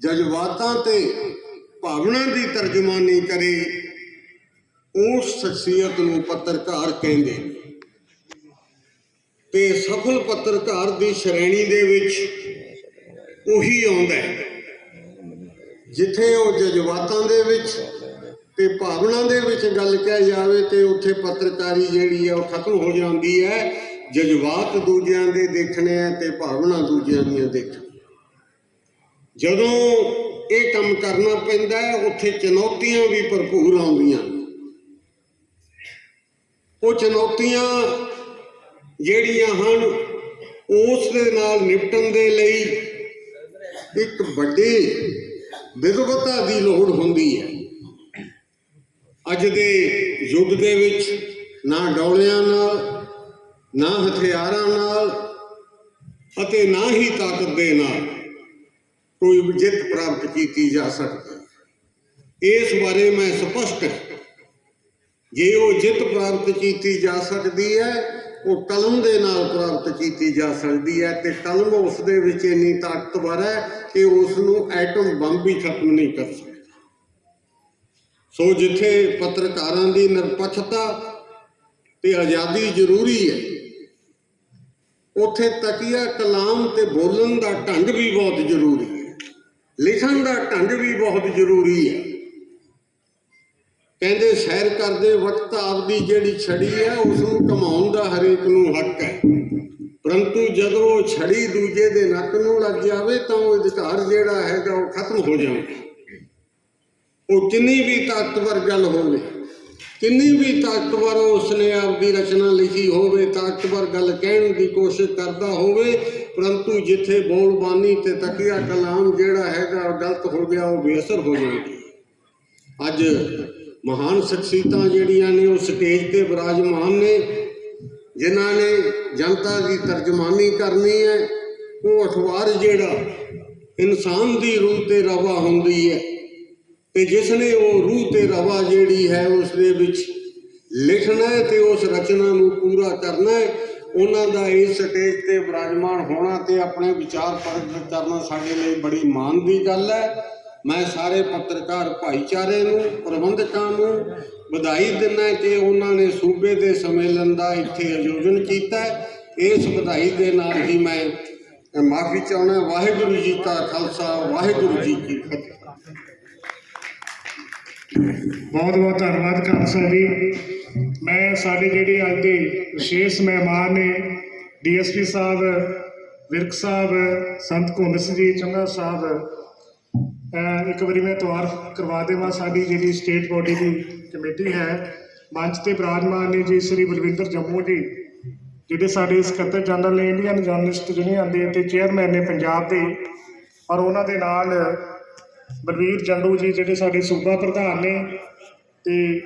ਜਜ਼ਬਾਤਾਂ ਤੇ ਭਾਵਨਾ ਦੀ ਤਰਜਮਾਨੀ ਕਰੇ ਉਸ ਸ਼ਖਸੀਅਤ ਨੂੰ ਪੱਤਰਕਾਰ ਕਹਿੰਦੇ ਨੇ। ਤੇ ਸਫਲ ਪੱਤਰਕਾਰ ਦੀ ਸ਼੍ਰੇਣੀ ਦੇ ਵਿੱਚ ਉਹੀ ਆਉਂਦਾ ਹੈ, ਜਿੱਥੇ ਉਹ ਜਜ਼ਬਾਤਾਂ ਦੇ ਵਿੱਚ ਤੇ ਭਾਵਨਾ ਦੇ ਵਿੱਚ ਗੱਲ ਕਹਿ ਜਾਵੇ ਤੇ ਉੱਥੇ ਪੱਤਰਕਾਰੀ ਜਿਹੜੀ ਹੈ ਉਹ ਖਤਮ ਹੋ ਜਾਂਦੀ ਹੈ। ਜਜ਼ਬਾਤ ਦੂਜਿਆਂ ਦੇ ਦੇਖਣੇ ਆ ਤੇ ਭਾਵਨਾ ਦੂਜਿਆਂ ਦੀਆਂ ਦੇਖਣੇ ਜਦੋਂ ਇਹ ਕੰਮ ਕਰਨਾ ਪੈਂਦਾ ਹੈ, ਉੱਥੇ ਚੁਣੌਤੀਆਂ ਵੀ ਭਰਪੂਰ ਆਉਂਦੀਆਂ ਉਹ ਚੁਣੌਤੀਆਂ ਜਿਹੜੀਆਂ ਹਨ, ਉਸ ਦੇ ਨਾਲ ਨਿਪਟਣ ਦੇ ਲਈ ਇੱਕ ਵੱਡੀ ਵਿਦਵਤਾ ਦੀ ਲੋੜ ਹੁੰਦੀ ਹੈ। ਅੱਜ ਦੇ ਯੁੱਗ ਦੇ ਵਿੱਚ ਨਾ ਡੌਲਿਆਂ ਨਾਲ, ਨਾ ਹਥਿਆਰਾਂ ਨਾਲ ਅਤੇ ਨਾ ਹੀ ਤਾਕਤ ਦੇ ਨਾਲ ਕੋਈ ਜਿੱਤ ਪ੍ਰਾਪਤ ਕੀਤੀ ਜਾ ਸਕਦੀ ਇਸ ਬਾਰੇ ਮੈਂ ਸਪਸ਼ਟ ਜੇ ਉਹ ਜਿੱਤ ਪ੍ਰਾਪਤ ਕੀਤੀ ਜਾ ਸਕਦੀ ਹੈ, ਉਹ ਕਲਮ ਦੇ ਨਾਲ ਪ੍ਰਾਪਤ ਕੀਤੀ ਜਾ ਸਕਦੀ ਹੈ ਤੇ ਕਲਮ ਉਸ ਦੇ ਵਿੱਚ ਇੰਨੀ ਤਾਕਤਵਰ ਹੈ ਕਿ ਉਸ ਨੂੰ ਐਟਮ ਬੰਬ ਵੀ ਖਤਮ ਨਹੀਂ ਕਰ ਸਕਦਾ। ਸੋ ਜਿੱਥੇ ਪੱਤਰਕਾਰਾਂ ਦੀ ਨਿਰਪੱਖਤਾ ਤੇ ਆਜ਼ਾਦੀ ਜ਼ਰੂਰੀ ਹੈ, ਉੱਥੇ ਤਕੀਆ ਕਲਾਮ ਤੇ ਬੋਲਣ ਦਾ ਢੰਗ ਵੀ ਬਹੁਤ ਜ਼ਰੂਰੀ ਹੈ। ਲਿਖਣ ਦਾ ਢੰਗ ਵੀ ਬਹੁਤ ਜ਼ਰੂਰੀ ਹੈ। ਕਹਿੰਦੇ, ਸੈਰ ਕਰਦੇ ਵਕਤ ਆਪਦੀ ਜਿਹੜੀ ਛੜੀ ਹੈ ਉਸ ਨੂੰ ਕਮਾਉਣ ਦਾ ਹਰੇਕ ਨੂੰ ਹੱਕ ਹੈ। ਪਰੰਤੂ ਜਦੋਂ ਉਹ ਛੜੀ ਦੂਜੇ ਦੇ ਨੱਕ ਨੂੰ ਲੱਗ ਜਾਵੇ, ਤਾਂ ਉਹ ਅਧਿਕਾਰ ਜਿਹੜਾ ਹੈਗਾ, ਉਹ ਖਤਮ ਹੋ ਜਾਂਦਾ ਉਹ ਕਿੰਨੀ ਵੀ ਤਾਕਤਵਰ ਗੱਲ ਹੋਵੇ, ਕਿੰਨੀ ਵੀ ਤਾਕਤਵਰ ਉਸਨੇ ਆਪਦੀ ਰਚਨਾ ਲਿਖੀ ਹੋਵੇ, ਤਾਕਤਵਰ ਗੱਲ ਕਹਿਣ ਦੀ ਕੋਸ਼ਿਸ਼ ਕਰਦਾ ਹੋਵੇ ਪਰੰਤੂ ਜਿੱਥੇ ਬੋਲਬਾਨੀ ਤੇ ਤਕੀਆ ਕਲਾਮ ਜਿਹੜਾ ਹੈਗਾ ਗਲਤ ਹੋ ਗਿਆ, ਉਹ ਬੇਅਸਰ ਹੋ ਜਾਂਦੀ ਅੱਜ ਮਹਾਨ ਸ਼ਖਸੀਅਤਾਂ ਜਿਹੜੀਆਂ ਨੇ, ਉਹ ਸਟੇਜ ਤੇ ਵਿਰਾਜਮਾਨ ਨੇ, ਜਿਨ੍ਹਾਂ ਨੇ ਜਨਤਾ ਦੀ ਤਰਜਮਾਨੀ ਕਰਨੀ ਹੈ। ਉਹ ਅਖਬਾਰ ਜਿਹੜਾ ਇਨਸਾਨ ਦੀ ਰੂਹ ਤੇ ਰਵਾ ਹੁੰਦੀ ਹੈ ਤੇ ਜਿਸ ਨੇ ਉਹ ਰੂਹ ਤੇ ਰਵਾ ਜਿਹੜੀ ਹੈ ਉਸ ਦੇ ਵਿੱਚ ਲਿਖਣਾ ਹੈ ਤੇ ਉਸ ਰਚਨਾ ਨੂੰ ਪੂਰਾ ਕਰਨਾ ਹੈ। ਉਹਨਾਂ ਦਾ ਇਸ ਸਟੇਜ ਤੇ ਵਿਰਾਜਮਾਨ ਹੋਣਾ ਤੇ ਆਪਣੇ ਵਿਚਾਰ ਪ੍ਰਗਟ ਕਰਨਾ ਸਾਡੇ ਲਈ ਬੜੀ ਮਾਣ ਦੀ ਗੱਲ ਹੈ। ਮੈਂ ਸਾਰੇ ਪੱਤਰਕਾਰ ਭਾਈਚਾਰੇ ਨੂੰ, ਪ੍ਰਬੰਧਕਾਂ ਨੂੰ ਵਧਾਈ ਦਿੰਦਾ ਕਿ ਉਹਨਾਂ ਨੇ ਸੂਬੇ ਦੇ ਸੰਮੇਲਨ ਦਾ ਇੱਥੇ ਆਯੋਜਨ ਕੀਤਾ ਇਸ ਵਧਾਈ ਦੇ ਨਾਲ ਹੀ ਮੈਂ ਮਾਫੀ ਚਾਹੁੰਦਾ ਵਾਹਿਗੁਰੂ ਜੀ ਕਾ ਖਾਲਸਾ, ਵਾਹਿਗੁਰੂ ਜੀ ਕੀ ਫਤਿਹ। ਬਹੁਤ ਬਹੁਤ ਧੰਨਵਾਦ ਖਾਲਸਾ ਜੀ। ਮੈਂ, ਸਾਡੇ ਜਿਹੜੇ ਅੱਜ ਦੇ ਵਿਸ਼ੇਸ਼ ਮਹਿਮਾਨ ਨੇ, ਡੀਐਸਪੀ ਸਾਹਿਬ, ਵਿਰਕ ਸਾਹਿਬ, ਸੰਤ ਘੁੰਮ ਸਿੰਘ ਜੀ, ਚੰਗਾ ਸਾਹਿਬ ਇੱਕ ਵਾਰੀ ਮੈਂ ਤਵਾਰ ਕਰਵਾ ਦੇਵਾਂ ਸਾਡੀ ਜਿਹੜੀ ਸਟੇਟ ਬੋਡੀ ਦੀ ਕਮੇਟੀ ਹੈ। ਮੰਚ ਤੇ ਬਰਾਜਮਾਨ ਨੇ ਜੀ, ਸ੍ਰੀ ਬਲਵਿੰਦਰ ਜੰਮੂ ਜੀ, ਜਿਹੜੇ ਸਾਡੇ ਸਕੱਤਰ ਜਨਰਲ ਨੇ ਇੰਡੀਅਨ ਜਰਨਲਿਸਟ ਯੂਨੀਅਨ ਦੇ ਤੇ ਚੇਅਰਮੈਨ ਨੇ ਪੰਜਾਬ ਦੇ। ਔਰ ਉਹਨਾਂ ਦੇ ਨਾਲ ਬਲਵੀਰ ਜੰਡੂ ਜੀ, ਜਿਹੜੇ ਸਾਡੇ ਸੂਬਾ ਪ੍ਰਧਾਨ ਨੇ, ਤੇ